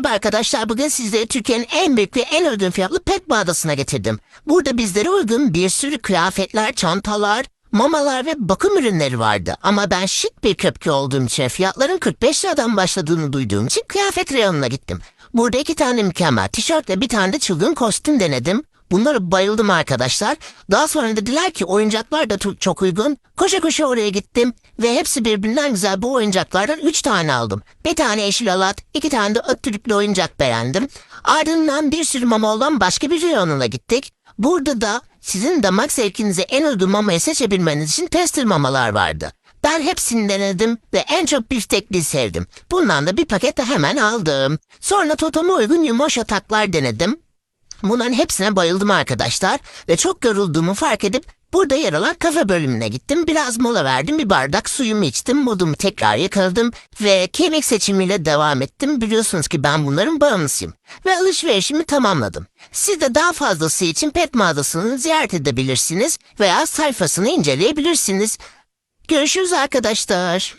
Merhaba arkadaşlar. Bugün sizlere Türkiye'nin en büyük ve en uygun fiyatlı pet mağazasına getirdim. Burada bizlere uygun bir sürü kıyafetler, çantalar, mamalar ve bakım ürünleri vardı. Ama ben şık bir köpke olduğum için fiyatların 45 liradan başladığını duyduğum için kıyafet reyonuna gittim. Burada iki tane mükemmel tişört ve bir tane de çılgın kostüm denedim. Bunlara bayıldım arkadaşlar. Daha sonra dediler ki oyuncaklar da çok uygun. Koşa koşa oraya gittim ve hepsi birbirinden güzel bu oyuncaklardan 3 tane aldım. Bir tane yeşil alat, iki tane de öttürüklü oyuncak beğendim. Ardından bir sürü mama olan başka bir reyonuna gittik. Burada da sizin damak zevkinize en uygun mamayı seçebilmeniz için tester mamalar vardı. Ben hepsini denedim ve en çok biftekli sevdim. Bundan da bir paket de hemen aldım. Sonra Totom'a uygun yumuşak taklar denedim. Bunların hepsine bayıldım arkadaşlar ve çok yorulduğumu fark edip burada yer alan kafe bölümüne gittim. Biraz mola verdim, bir bardak suyumu içtim, modumu tekrar yakaladım ve kemik seçimiyle devam ettim. Biliyorsunuz ki ben bunların bağımlısıyım ve alışverişimi tamamladım. Siz de daha fazlası için pet mağazasını ziyaret edebilirsiniz veya sayfasını inceleyebilirsiniz. Görüşürüz arkadaşlar.